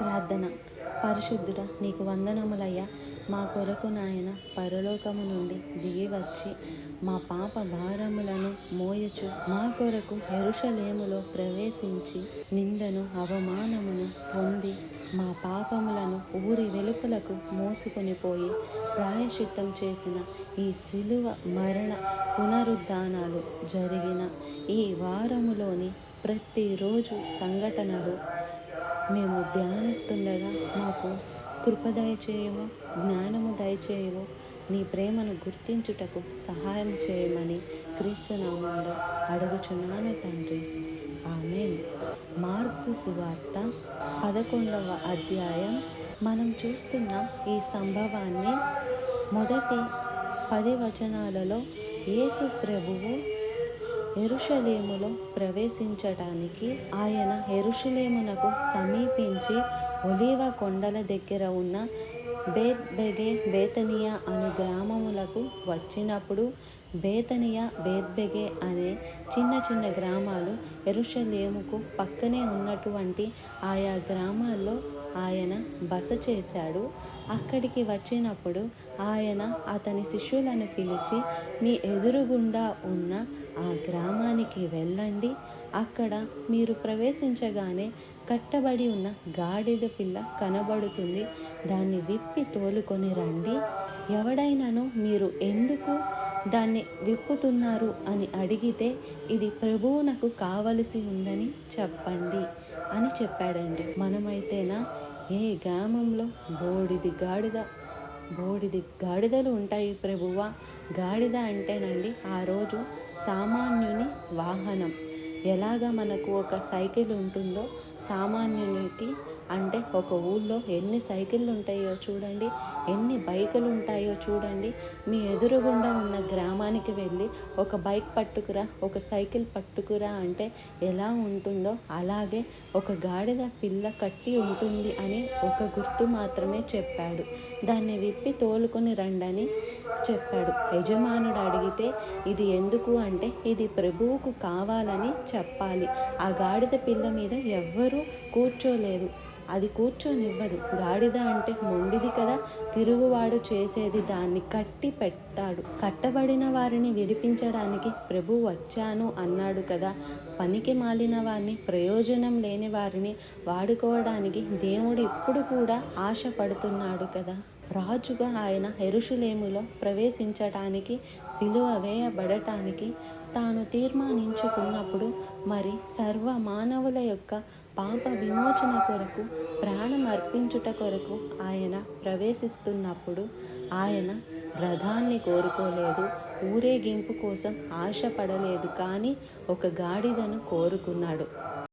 ప్రార్థన. పరిశుద్ధుడ నీకు వందనములయ్యా. మా కొరకు నాయన పరలోకము నుండి దిగి వచ్చి మా పాప భారములను మోయచు మా కొరకు ఎరుషలేములో ప్రవేశించి నిందను అవమానమును పొంది మా పాపములను ఊరి వెలుపలకు మోసుకొని పోయి ప్రాయశ్చిత్తం చేసిన ఈ సిలువ మరణ పునరుద్ధానాలు జరిగిన ఈ వారములోని ప్రతిరోజు సంఘటనలు మేము ధ్యానిస్తుండగా మాకు కృప దయచేయము జ్ఞానము దయచేయము. నీ ప్రేమను గుర్తించుటకు సహాయం చేయమని క్రీస్తునామంలో అడుగుచున్నాను తండ్రి. ఆమె మార్కు సువార్త పదకొండవ అధ్యాయం. మనం చూస్తున్న ఈ సంభవాన్ని మొదటి పది వచనాలలో యేసు ప్రభువు ఎరుషలేములో ప్రవేశించటానికి ఆయన ఎరుషలేమునకు సమీపించి ఒలీవ కొండల దగ్గర ఉన్న బేత్ బెగే బేతనియా అను గ్రామములకు వచ్చినప్పుడు బేతనియా బేద్బెగే అనే చిన్న చిన్న గ్రామాలు ఎరుషలేముకు పక్కనే ఉన్నటువంటి ఆయా గ్రామాల్లో ఆయన బస చేశాడు. అక్కడికి వచ్చినప్పుడు ఆయన అతని శిష్యులను పిలిచి మీ ఎదురుగుండా ఉన్న ఆ గ్రామానికి వెళ్ళండి. అక్కడ మీరు ప్రవేశించగానే కట్టబడి ఉన్న గాడిద పిల్ల కనబడుతుంది. దాన్ని విప్పి తోలుకొని రండి. ఎవడైనాను మీరు ఎందుకు దాన్ని విప్పుతున్నారు అని అడిగితే ఇది ప్రభువునకు కావలసి ఉందని చెప్పండి అని చెప్పాడండి. మనమైతేనా? ఏ గ్రామంలో బోడిది గాడిద బోడిది గాడిదలు ఉంటాయి ప్రభువా? గాడిద అంటేనండి ఆ రోజు సామాన్యుని వాహనం. ఎలాగ మనకు ఒక సైకిల్ ఉంటుందో సామాన్యునికి అంటే ఒక ఊళ్ళో ఎన్ని సైకిళ్ళు ఉంటాయో చూడండి ఎన్ని బైకులు ఉంటాయో చూడండి మీ ఎదురుగుండా ఉన్న గ్రామానికి వెళ్ళి ఒక బైక్ పట్టుకురా ఒక సైకిల్ పట్టుకురా అంటే ఎలా ఉంటుందో అలాగే ఒక గాడిద పిల్ల కట్టి ఉంటుంది అని ఒక గుర్తు మాత్రమే చెప్పాడు. దాన్ని విప్పి తోలుకొని రండని చెప్పాడు. యజమానుడు అడిగితే ఇది ఎందుకు అంటే ఇది ప్రభువుకు కావాలని చెప్పాలి. ఆ గాడిద పిల్ల మీద ఎవ్వరూ కూర్చోలేదు. అది కూర్చొనివ్వదు. గాడిద అంటే మొండిది కదా. తిరుగువాడు చేసేది దాన్ని కట్టి పెట్టాడు కట్టబడిన వారిని విడిపించడానికి ప్రభు వచ్చాను అన్నాడు కదా. పనికి మాలిన వారిని ప్రయోజనం లేని వారిని వాడుకోవడానికి దేవుడు ఇప్పుడు కూడా ఆశపడుతున్నాడు కదా. రాజుగా ఆయన ఎరుషులేములో ప్రవేశించటానికి సిలువ వేయబడటానికి తాను తీర్మానించుకున్నప్పుడు మరి సర్వ మానవుల యొక్క పాప విమోచన కొరకు ప్రాణం అర్పించుట కొరకు ఆయన ప్రవేశిస్తున్నప్పుడు ఆయన రథాన్ని కోరుకోలేదు ఊరేగింపు కోసం ఆశపడలేదు కానీ ఒక గాడిదను కోరుకున్నాడు.